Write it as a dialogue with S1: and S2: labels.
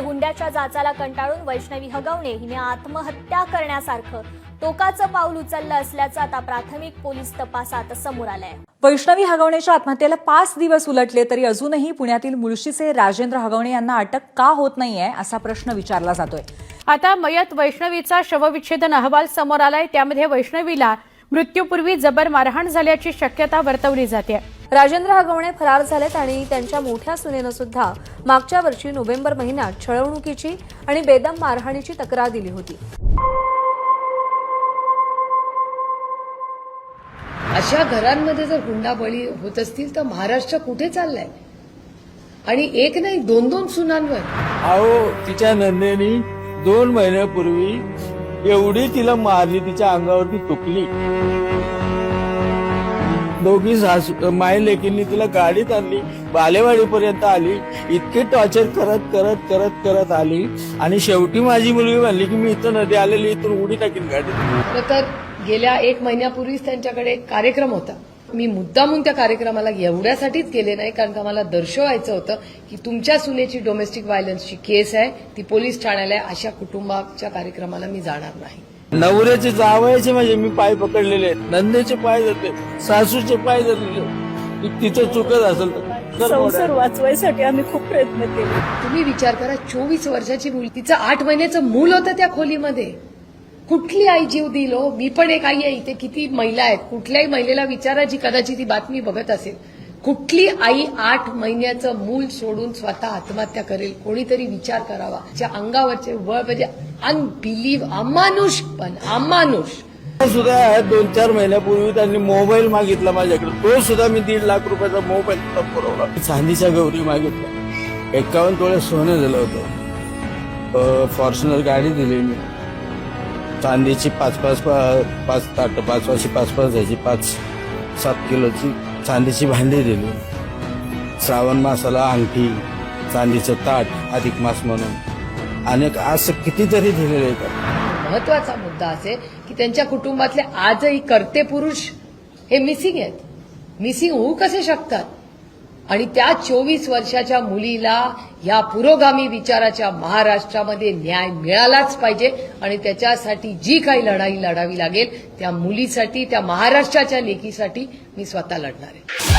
S1: हुंड्याच्या जाचाला कंटाळून वैष्णवी हगवणे हिने आत्महत्या करण्यासारखं टोकाचं पाऊल उचललं असल्याचं आता प्राथमिक पोलीस तपासात समोर आलंय.
S2: वैष्णवी हगवणेच्या आत्महत्येला पाच दिवस उलटले तरी अजूनही पुण्यातील मुळशीचे राजेंद्र हगवणे यांना अटक का होत नाहीये असा प्रश्न विचारला जातोय.
S3: आता मयत वैष्णवीचा शवविच्छेदन अहवाल समोर आलाय. त्यामध्ये वैष्णवीला मृत्यूपूर्वी जबर मारहाण झाल्याची शक्यता वर्तवली जाते.
S4: राजेंद्र हगवणे फरार झालेत आणि त्यांच्या मोठ्या सुनेनं सुद्धा मागच्या वर्षी नोव्हेंबर महिन्यात छळवणुकीची आणि बेदम मारहाणीची तक्रार दिली होती.
S5: अशा घरांमध्ये जर हुंडाबळी होत असतील तर महाराष्ट्र कुठे चाललाय? आणि एक नाही दोन दोन सुनांवर.
S6: अहो तिच्या नंदेनी दोन महिन्यापूर्वी एवढी तिला मारली तिच्या अंगावरती तुकली दोघी सासू माय लेकींनी तिला गाडीत आणली बालेवाडीपर्यंत आली इतके टॉर्चर करत करत करत करत आली. आणि शेवटी माझी मुलगी म्हणली की मी इथं नदी आलेली इथून उडी टाकीन गाडीत.
S5: तर गेल्या एक महिन्यापूर्वीच त्यांच्याकडे एक कार्यक्रम होता. मी मुद्दामून त्या कार्यक्रमाला एवढ्यासाठीच गेले नाही कारण का मला दर्शवायचं होतं की तुमच्या सुनेची डोमेस्टिक व्हायलन्सची केस आहे ती पोलीस ठाण्याला आहे अशा कुटुंबाच्या कार्यक्रमाला मी जाणार नाही.
S6: नवऱ्याचे जावयाचे म्हणजे मी पाय पकडलेले आहेत. नंदेचे पाय धरले सासूचे पाय धरलेले तिचं चुकत असेल मोड्या.
S7: वाचवायसाठी आम्ही खूप प्रयत्न केले.
S5: तुम्ही विचार करा चोवीस वर्षाची मुलगी तिचं आठ महिन्याचं मूल होतं त्या खोलीमध्ये. कुठली आई जीव दिल हो? मी पण एक आई आहे इथे किती महिला आहेत. कुठल्याही महिलेला विचारा जी कदाचित ही बातमी बघत असेल. कुठली आई आठ महिन्याचं मूल सोडून स्वतः आत्महत्या करेल? कोणीतरी विचार करावा. ज्या अंगावरचे वळ म्हणजे अनबिलीव अमानुष पण अमानुष
S6: सुद्धा दोन चार महिन्यापूर्वी त्यांनी मोबाईल मागितला माझ्याकडे. तो सुद्धा मी दीड लाख रुपयाचा मोबाईल सुद्धा पुरवला. चांदीच्या गौरी मागितला एकावन्न तोळे सोनं दिलं होतं. फॉर्च्युनर गाडी दिली मी. चांदीची पाच पाच पा- पाच ताट पाच पाचशे पाच पाच द्यायची पाच सात किलोची चांदीची भांडी दिली. श्रावण मासाला अंगठी चांदीचं ताट अधिक मास म्हणून. आणि असं कितीतरी दिलेलं आहे
S5: महत्त्वाचा मुद्दा असेल की त्यांच्या कुटुंबातले आजही कर्ते पुरुष हे मिसिंग आहेत. मिसिंग होऊ कसे शकतात? आणि त्या चोवीस वर्षाच्या मुलीला या पुरोगामी विचाराच्या महाराष्ट्रामध्ये न्याय मिळालाच पाहिजे आणि त्याच्यासाठी जी काही लढाई लढावी लागेल त्या मुलीसाठी त्या महाराष्ट्राच्या लेकीसाठी मी स्वतः लढणार आहे.